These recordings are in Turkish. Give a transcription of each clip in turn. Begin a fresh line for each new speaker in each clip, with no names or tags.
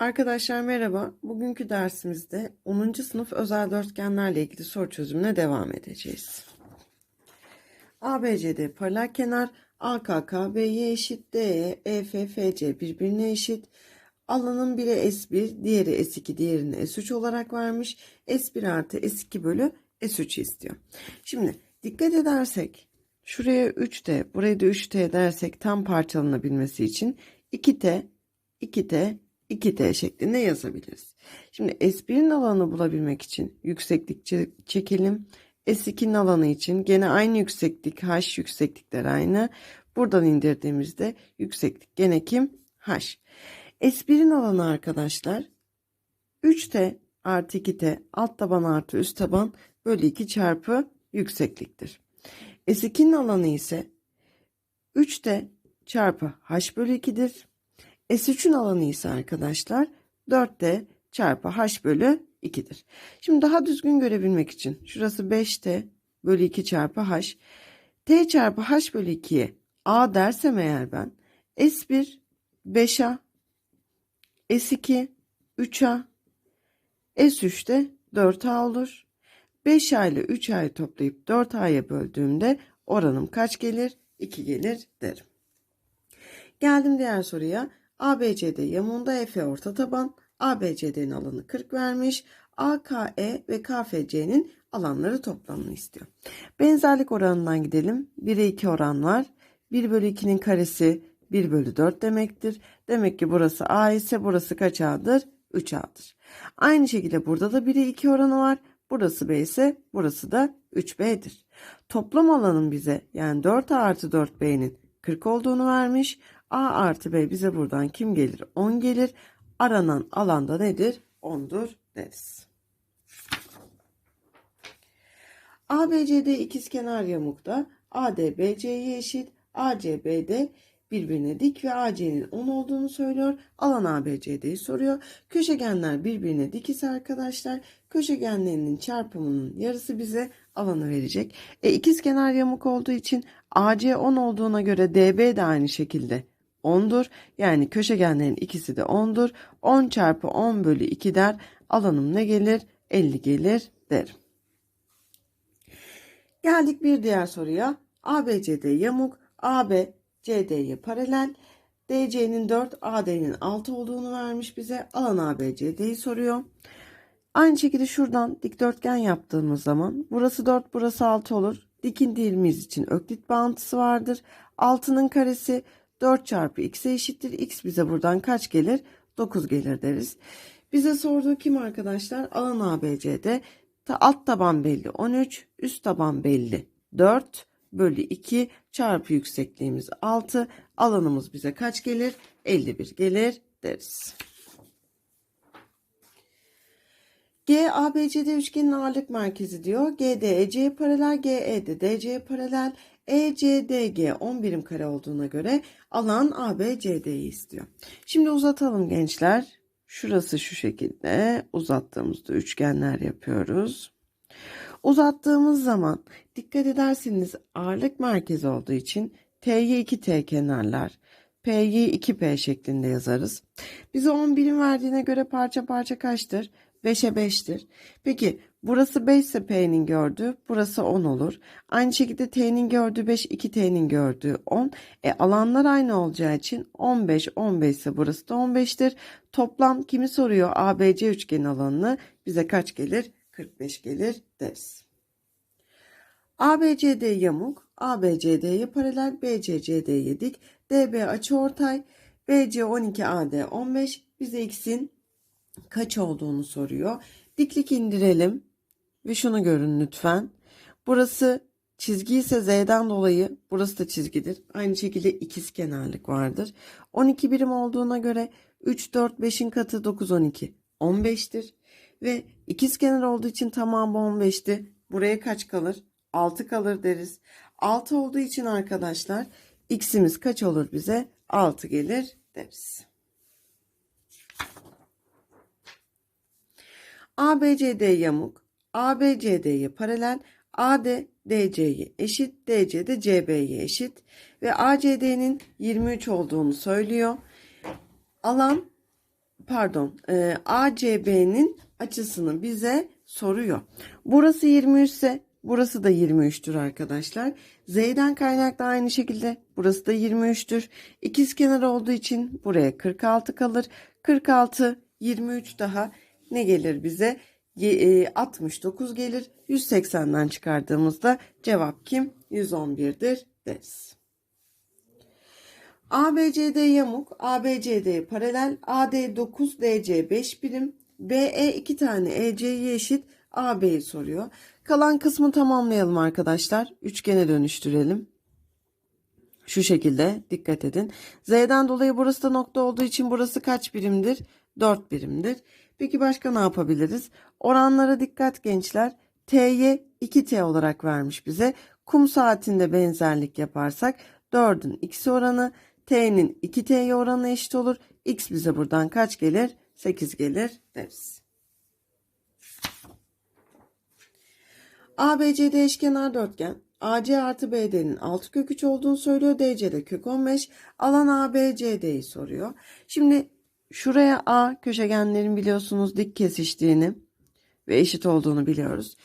Arkadaşlar merhaba. Bugünkü dersimizde 10. sınıf özel dörtgenlerle ilgili soru çözümüne devam edeceğiz. ABCD paralel kenar, AKK BY eşit, DE, EF, FC birbirine eşit. Alanın biri S1, diğeri S2, diğerini S3 olarak vermiş. S1 artı S2 bölü S3 istiyor. Şimdi dikkat edersek şuraya 3T, buraya da 3T dersek tam parçalanabilmesi için 2T, 2T, 2T şeklinde yazabiliriz. Şimdi S1'in alanı bulabilmek için yükseklik çe- çekelim. S2'nin alanı için gene aynı yükseklik H yükseklikler aynı. Buradan indirdiğimizde yükseklik gene kim? H. S1'in alanı arkadaşlar 3T artı 2T alt taban artı üst taban bölü 2 çarpı yüksekliktir. S2'nin alanı ise 3T çarpı H bölü 2'dir. S3'ün alanı ise arkadaşlar 4T çarpı H bölü 2'dir. Şimdi daha düzgün görebilmek için şurası 5T bölü 2 çarpı H. T çarpı H bölü 2'ye A dersem eğer ben S1 5A S2 3A S3 de 4A olur. 5A ile 3A'yı toplayıp 4A'ya böldüğümde oranım kaç gelir? 2 gelir derim. Geldim diğer soruya. ABCD yamuğunda Efe orta taban. ABCD'nin alanı 40 vermiş. AKE ve KFC'nin alanları toplamını istiyor. Benzerlik oranından gidelim. 1'e 2 oran var. 1 bölü 2'nin karesi 1 bölü 4 demektir. Demek ki burası A ise burası kaç A'dır? 3 A'dır. Aynı şekilde burada da 1'e 2 oranı var. Burası B ise burası da 3B'dir. Toplam alanın bize yani 4A artı 4B'nin 40 olduğunu vermiş. A artı B bize buradan kim gelir? 10 gelir. Aranan alanda nedir? 10'dur deriz. ABCD ikizkenar yamukta AD BC'ye eşit. AC BD birbirine dik ve AC'nin 10 olduğunu söylüyor. Alan ABCD'yi soruyor. Köşegenler birbirine dik ise arkadaşlar köşegenlerinin çarpımının yarısı bize alanı verecek. E, ikizkenar yamuk olduğu için AC 10 olduğuna göre DB de aynı şekilde 10'dur. Yani köşegenlerin ikisi de 10'dur. 10 çarpı 10 bölü 2 der. Alanım ne gelir? 50 gelir derim. Geldik bir diğer soruya. ABCD yamuk, AB CD'ye paralel. DC'nin 4, AD'nin 6 olduğunu vermiş bize. Alan ABCD'yi soruyor. Aynı şekilde şuradan dikdörtgen yaptığımız zaman burası 4, burası 6 olur. Dikindiğimiz için öklit bağıntısı vardır. 6'nın karesi 4 çarpı x'e eşittir. x bize buradan kaç gelir? 9 gelir deriz. Bize sorduğu kim arkadaşlar? Alan ABC'de alt taban belli 13, üst taban belli 4 bölü 2 çarpı yüksekliğimiz 6. Alanımız bize kaç gelir? 51 gelir deriz. G ABCD üçgenin ağırlık merkezi diyor. GD EC'ye paralel, GE de DC'ye paralel. ECDG 10 birim kare olduğuna göre alan ABCD'yi istiyor. Şimdi uzatalım gençler. Şurası şu şekilde uzattığımızda üçgenler yapıyoruz. Uzattığımız zaman dikkat ederseniz ağırlık merkezi olduğu için T'ye 2T kenarlar, P'yi 2P şeklinde yazarız. Bize 10 birim verdiğine göre parça parça kaçtır? 5'e 5'tir. Peki burası 5 ise P'nin gördüğü, burası 10 olur. Aynı şekilde T'nin gördüğü 5, 2T'nin gördüğü 10. E alanlar aynı olacağı için 15, 15 ise burası da 15'tir. Toplam kimi soruyor? ABC üçgen alanını bize kaç gelir? 45 gelir deriz. ABCD yamuk, ABCD'ye paralel, BCCD'ye dik, DB açıortay, BC 12, AD 15. Bize x'in kaç olduğunu soruyor. Diklik indirelim ve şunu görün lütfen. Burası çizgi ise z'den dolayı burası da çizgidir. Aynı şekilde ikiz kenarlık vardır. 12 birim olduğuna göre 3, 4, 5'in katı 9, 12. 15'tir. Ve ikiz kenar olduğu için tamamı 15'ti. Buraya kaç kalır? 6 kalır deriz. 6 olduğu için arkadaşlar x'imiz kaç olur bize? 6 gelir deriz. ABCD yamuk, ABCD'ye paralel, AD DC'ye eşit, DC de CB'ye eşit ve ACD'nin 23 olduğunu söylüyor. Alan pardon e, ACB'nin açısını bize soruyor. Burası 23 ise burası da 23'tür arkadaşlar. Z'den kaynaklı aynı şekilde burası da 23'tür. İkizkenar olduğu için buraya 46 kalır. 46 23 daha ne gelir bize? Ye- e, 69 gelir. 180'den çıkardığımızda cevap kim? 111'dir deriz. ABCD yamuk, ABCD paralel, AD 9, DC 5 birim, BE 2 tane EC'ye eşit AB'yi soruyor. Kalan kısmı tamamlayalım arkadaşlar. Üçgene dönüştürelim. Şu şekilde dikkat edin. Z'den dolayı burası da nokta olduğu için burası kaç birimdir? 4 birimdir. Peki başka ne yapabiliriz? Oranlara dikkat gençler. T'ye 2T olarak vermiş bize. Kum saatinde benzerlik yaparsak 4'ün x'i oranı T'nin 2T'ye oranı eşit olur. X bize buradan kaç gelir? 8 gelir deriz. ABCD eşkenar dörtgen. AC artı BD'nin 6 kök 3 olduğunu söylüyor. DC'de kök 15. Alan ABCD'yi soruyor. Şimdi şuraya A köşegenlerin biliyorsunuz dik kesiştiğini ve eşit olduğunu biliyoruz.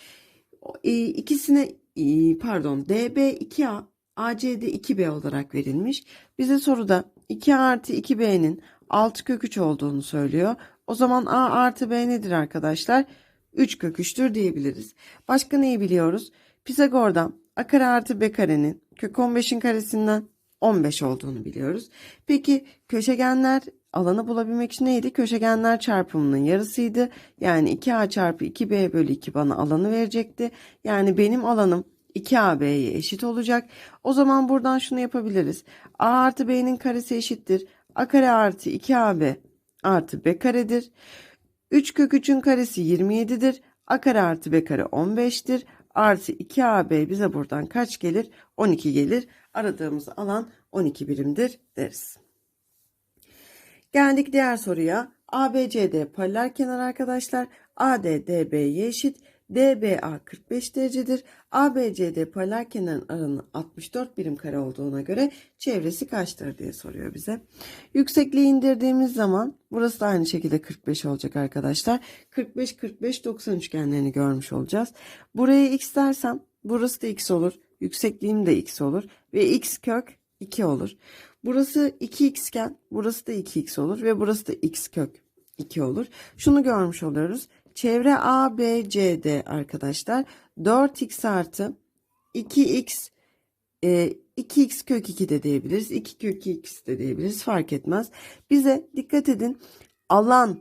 E, İkisine e, pardon DB 2A ACD 2B olarak verilmiş. Bize soruda 2 artı 2B'nin 6 kök 3 olduğunu söylüyor. O zaman A artı B nedir arkadaşlar? 3 kök 3'tür diyebiliriz. Başka neyi biliyoruz? Pisagor'dan A kare artı B karenin kök 15'in karesinden 15 olduğunu biliyoruz. Peki köşegenler alanı bulabilmek için neydi? Köşegenler çarpımının yarısıydı. Yani 2A çarpı 2B bölü 2 bana alanı verecekti. Yani benim alanım 2AB'ye eşit olacak. O zaman buradan şunu yapabiliriz. A artı B'nin karesi eşittir. A kare artı 2AB artı B karedir. 3 kök 3'ün karesi 27'dir. A kare artı B kare 15'tir. Artı 2AB bize buradan kaç gelir? 12 gelir. Aradığımız alan 12 birimdir deriz. Geldik diğer soruya. ABCD paralel kenar arkadaşlar. AD DB'ye eşit. DBA 45 derecedir. ABCD paralel kenarın alanı 64 birim kare olduğuna göre çevresi kaçtır diye soruyor bize. Yüksekliği indirdiğimiz zaman burası da aynı şekilde 45 olacak arkadaşlar. 45 45 90 üçgenlerini görmüş olacağız. Buraya x dersem burası da x olur. Yüksekliğim de x olur ve x kök 2 olur. Burası 2x iken burası da 2x olur ve burası da x kök 2 olur. Şunu görmüş oluyoruz. Çevre A, B, C, D arkadaşlar 4x artı 2x e, 2x kök 2 de diyebiliriz. 2 kök x de diyebiliriz. Fark etmez. Bize dikkat edin. Alan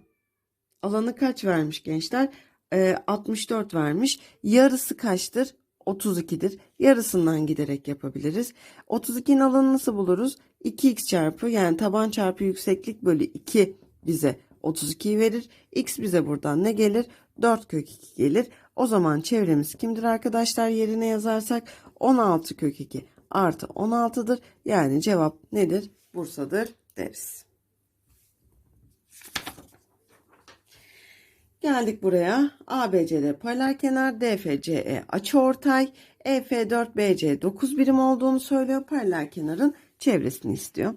alanı kaç vermiş gençler? E, 64 vermiş. Yarısı kaçtır? 32'dir. Yarısından giderek yapabiliriz. 32'nin alanını nasıl buluruz? 2x çarpı yani taban çarpı yükseklik bölü 2 bize 32'yi verir. X bize buradan ne gelir? 4 kök 2 gelir. O zaman çevremiz kimdir arkadaşlar? Yerine yazarsak 16 kök 2 artı 16'dır. Yani cevap nedir? Bursa'dır deriz. Geldik buraya. ABCD paralel kenar, DFCE açıortay, EF4 BC 9 birim olduğunu söylüyor. Paralel kenarın çevresini istiyor.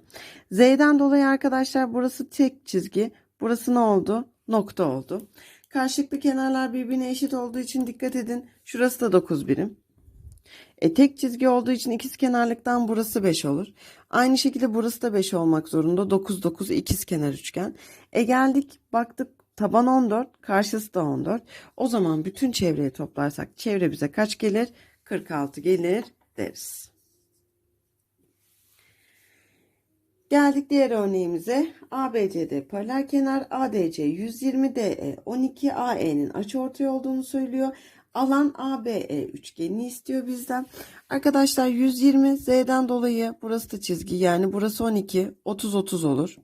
Z'den dolayı arkadaşlar burası tek çizgi. Burası ne oldu? Nokta oldu. Karşılıklı kenarlar birbirine eşit olduğu için dikkat edin. Şurası da 9 birim. E, tek çizgi olduğu için ikiz kenarlıktan burası 5 olur. Aynı şekilde burası da 5 olmak zorunda. 9 9 ikiz kenar üçgen. E geldik baktık taban 14 karşısı da 14. O zaman bütün çevreyi toplarsak çevre bize kaç gelir? 46 gelir deriz. Geldik diğer örneğimize. ABCD paralel kenar, ADC 120, DE 12, AE'nin açıortay olduğunu söylüyor. Alan ABE üçgenini istiyor bizden. Arkadaşlar 120 Z'den dolayı burası da çizgi yani burası 12, 30 30 olur.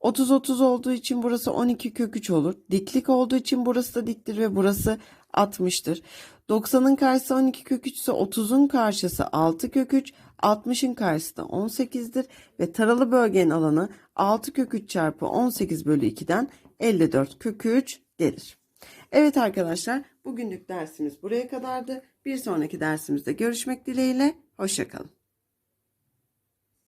30 30 olduğu için burası 12 kök 3 olur. Diklik olduğu için burası da diktir ve burası 60'tır. 90'ın karşısı 12 kök 3 ise 30'un karşısı 6 kök 3, 60'ın karşısı da 18'dir ve taralı bölgenin alanı 6 kök 3 çarpı 18 bölü 2'den 54 kök 3 gelir. Evet arkadaşlar bugünlük dersimiz buraya kadardı. Bir sonraki dersimizde görüşmek dileğiyle. Hoşçakalın.